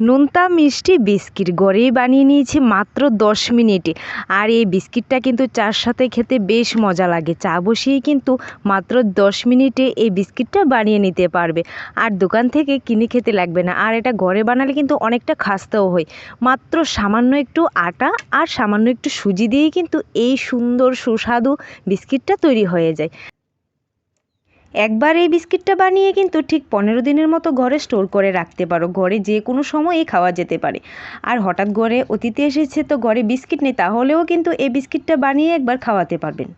নোনতা মিষ্টি বিস্কিট গড়েই বানিয়ে নিয়েছি মাত্র দশ মিনিটে। আর এই বিস্কিটটা কিন্তু চার সাথে খেতে বেশ মজা লাগে। চা বসিয়েই কিন্তু মাত্র দশ মিনিটে এই বিস্কিটটা বানিয়ে নিতে পারবে। আর দোকান থেকে কিনে খেতে লাগবে না। আর এটা ঘরে বানালে কিন্তু অনেকটা খাস্তাও হয়। মাত্র সামান্য একটু আটা আর সামান্য একটু সুজি দিয়েই কিন্তু এই সুন্দর সুস্বাদু বিস্কিটটা তৈরি হয়ে যায়। একবার এই বিস্কিটটা বানিয়ে কিন্তু ঠিক পনেরো দিনের মতো ঘরে স্টোর করে রাখতে পারো। ঘরে যে কোনো সময়ই খাওয়া যেতে পারে। আর হঠাৎ ঘরে অতিথি এসেছে তো ঘরে বিস্কিট নেই, তাহলেও কিন্তু এই বিস্কিটটা বানিয়ে একবার খাওয়াতে পারবেন।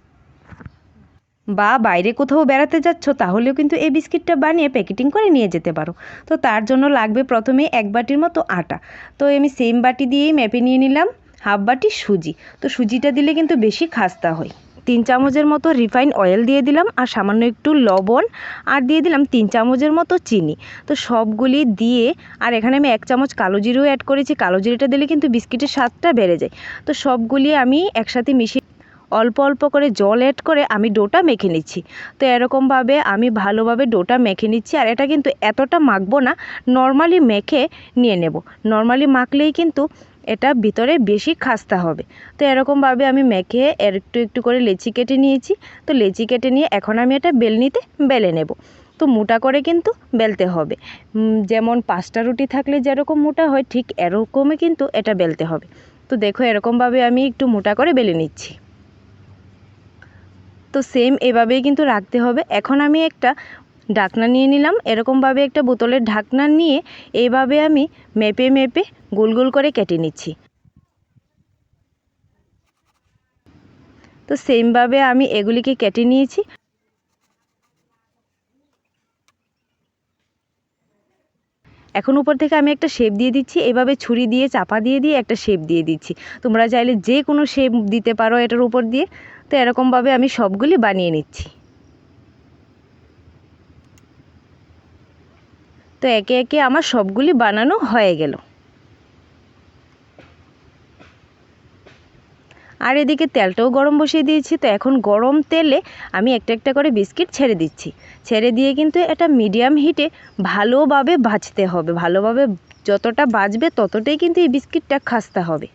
বা বাইরে কোথাও বেড়াতে যাচ্ছ, তাহলেও কিন্তু এই বিস্কিটটা বানিয়ে প্যাকেটিং করে নিয়ে যেতে পারো। তো তার জন্য লাগবে প্রথমে এক বাটির মতো আটা। তো আমি সেম বাটি দিয়েই মেপে নিয়ে নিলাম হাফ বাটি সুজি। তো সুজিটা দিলে কিন্তু বেশি খাস্তা হয়। তিন চামচের মতো রিফাইন অয়েল দিয়ে দিলাম আর সামান্য একটু লবণ আর দিয়ে দিলাম তিন চামচের মতো চিনি। তো সবগুলি দিয়ে আর এখানে আমি এক চামচ কালো জিরেও অ্যাড করেছি। কালো জিরেটা দিলে কিন্তু বিস্কিটের স্বাদটা বেড়ে যায়। তো সবগুলি আমি একসাথে মিশিয়ে অল্প অল্প করে জল অ্যাড করে আমি ডোটা মেখে নিচ্ছি। তো এরকমভাবে আমি ভালোভাবে ডোটা মেখে নিচ্ছি আর এটা কিন্তু এতটা মাখবো না নর্মালি মেখে নিয়ে নেব। নর্মালি মাখলেই কিন্তু এটা ভিতরে বেশি খাস্তা হবে। তো এরকমভাবে আমি মেখে একটু একটু করে লেচি কেটে নিয়েছি। তো লেচি কেটে নিয়ে এখন আমি এটা বেলনিতে বেলে নেব। তো মোটা করে কিন্তু বেলতে হবে। যেমন পাঁচটা রুটি থাকলে যেরকম মোটা হয়, ঠিক এরকমই কিন্তু এটা বেলতে হবে। তো দেখো এরকমভাবে আমি একটু মোটা করে বেলে নিচ্ছি। তো সেম এভাবেই কিন্তু রাখতে হবে। এখন আমি একটা ঢাকনা নিয়ে নিলাম। এরকমভাবে একটা বোতলের ঢাকনা নিয়ে এইভাবে আমি মেপে মেপে গোল গোল করে কেটে নিচ্ছি। তো সেমভাবে আমি এগুলিকে কেটে নিয়েছি। এখন উপর থেকে আমি একটা শেপ দিয়ে দিচ্ছি। এভাবে ছুরি দিয়ে, চাপা দিয়ে দিয়ে একটা শেপ দিয়ে দিচ্ছি। তোমরা চাইলে যে কোনো শেপ দিতে পারো এটার উপর দিয়ে। তো এরকমভাবে আমি সবগুলি বানিয়ে নিচ্ছি। তো একে একে আমার সবগুলি বানানো হয়ে গেল। আর এদিকে তেলটাও গরম বসিয়ে দিয়েছি, তো এখন গরম তেলে আমি একটা একটা করে বিস্কিট ছেড়ে দিচ্ছি। ছেড়ে দিয়ে কিন্তু এটা মিডিয়াম হিটে ভালোভাবে ভাজতে হবে, ভালোভাবে যতটা বাজবে ততটাই কিন্তু এই বিস্কিটটা খাস্তা হবে।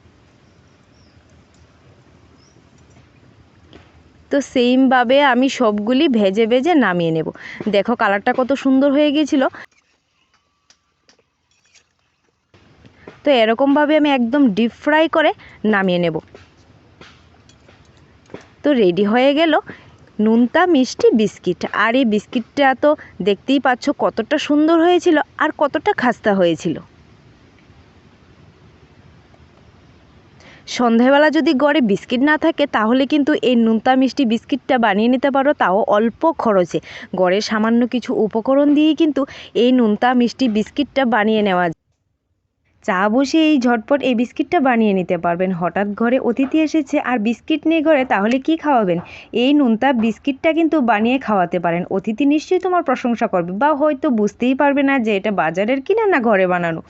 তো সেইমভাবে আমি সবগুলি ভেজে ভেজে নামিয়ে নেব। দেখো কালারটা কত সুন্দর হয়ে গিয়েছিল। তো এরকমভাবে আমি একদম ডিপ ফ্রাই করে নামিয়ে নেব। তো রেডি হয়ে গেল নুনতা মিষ্টি বিস্কিট। আর এই বিস্কিটটা তো দেখতেই পাচ্ছ কতটা সুন্দর হয়েছিল আর কতটা খাস্তা হয়েছিল। সন্ধেবেলা যদি গড়ে বিস্কিট না থাকে, তাহলে কিন্তু এই নুনতা মিষ্টি বিস্কিটটা বানিয়ে নিতে পারো, তাও অল্প খরচে। গড়ে সামান্য কিছু উপকরণ দিয়েই কিন্তু এই নুনতা মিষ্টি বিস্কিটটা বানিয়ে নেওয়া চা বসে এই ঝটপট এই বিস্কিটটা বানিয়ে নিতে পারবেন। হঠাৎ ঘরে অতিথি এসেছে আর বিস্কিট নিয়ে ঘরে, তাহলে কি খাওয়াবেন? এই নুনতা বিস্কিটটা কিন্তু বানিয়ে খাওয়াতে পারেন। অতিথি নিশ্চয়ই তোমার প্রশংসা করবে বা হয়তো বুঝতেই পারবে না যে এটা বাজারের কিনা না ঘরে বানানো।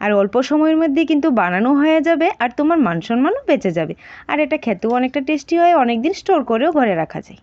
আর অল্প সময়ের মধ্যে কিন্তু বানানো হয়ে যাবে আর তোমার মান সম্মানও বেঁচে যাবে। আর এটা খেতেও অনেকটা টেস্টি হয় অনেক দিন স্টোর করেও ঘরে রাখা যায়।